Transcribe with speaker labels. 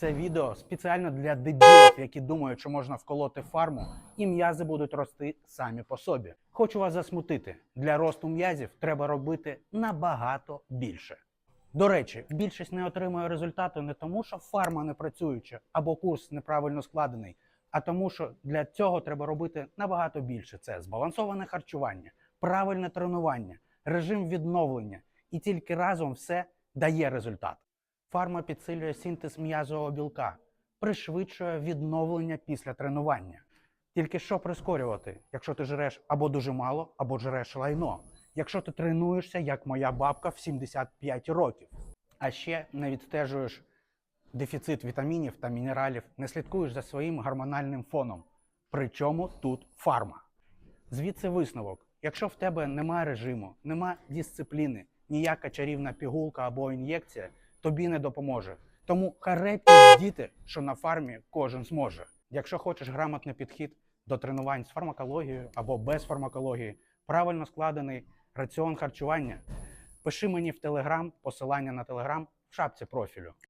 Speaker 1: Це відео спеціально для дебілів, які думають, що можна вколоти фарму, і м'язи будуть рости самі по собі. Хочу вас засмутити: для росту м'язів треба робити набагато більше. До речі, більшість не отримує результату не тому, що фарма не працююча або курс неправильно складений, а тому, що для цього треба робити набагато більше. Це збалансоване харчування, правильне тренування, режим відновлення, і тільки разом все дає результат. Фарма підсилює синтез м'язового білка, пришвидшує відновлення після тренування. Тільки що прискорювати, якщо ти жреш або дуже мало, або жреш лайно. Якщо ти тренуєшся, як моя бабка в 75 років, а ще не відстежуєш дефіцит вітамінів та мінералів, не слідкуєш за своїм гормональним фоном. Причому тут фарма. Звідси висновок: якщо в тебе немає режиму, немає дисципліни, ніяка чарівна пігулка або ін'єкція тобі не допоможе. Тому харе діти, що на фармі кожен зможе. Якщо хочеш грамотний підхід до тренувань з фармакологією або без фармакології, правильно складений раціон харчування, пиши мені в Телеграм, посилання на Телеграм в шапці профілю.